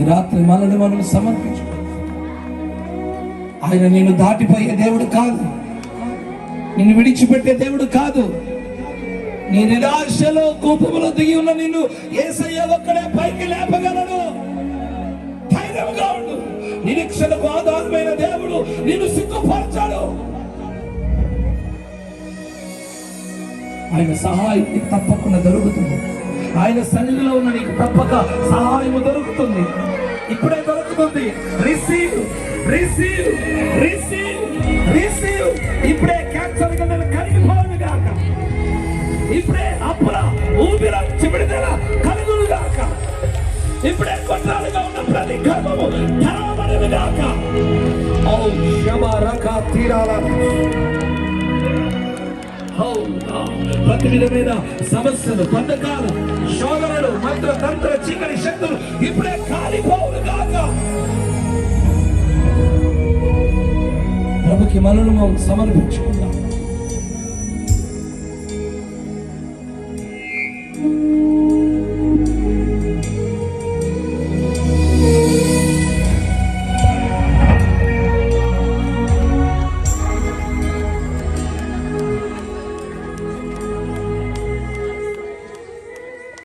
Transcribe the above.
ఈ రాత్రి మనల్ని మనం సమర్పించు ఆయన నేను దాటిపోయే దేవుడు కాదు. నిన్ను విడిచిపెట్టే దేవుడు కాదు. నీ నిరాశలో కోపములో దిగి ఉన్న నిన్ను ఏసయ్య ఒక్కడే పైకి లేపగలడు. ధైర్యంగా ఉండు. నిరీక్షణకు ఆధారమైన దేవుడు నిన్ను సిగ్గుపరచాడు. ఆయన సహాయం తప్పకుండా దొరుకుతుంది. ఆయన సన్నిధిలో ఉన్న నీకు తప్పక సహాయం దొరుకుతుంది. ఇప్పుడే దొరుకుతుంది. రిసీవ్ రిసీవ్ రిసీవ్ రిసీవ్ ఇప్పుడే క్యాన్సర్ గడ్డలు కరిగిపోను గాక. ఇప్పుడే అప్పుల ఊపిర చిబిడిదల కలుగును గాక. ఇప్పుడే కొట్టాలుగా ఉన్న ప్రతి గర్భము తెరవబడును గాక. ఓ శమ రక తీరాల ప్రతి మీద సమస్యలు పథకాలు శోధనలు మంత్ర తంత్ర చీకటి శక్తులు ఇప్పుడే కాలిపోవును కాక ప్రభుకి మనను మనం సమర్పించుకుందాం.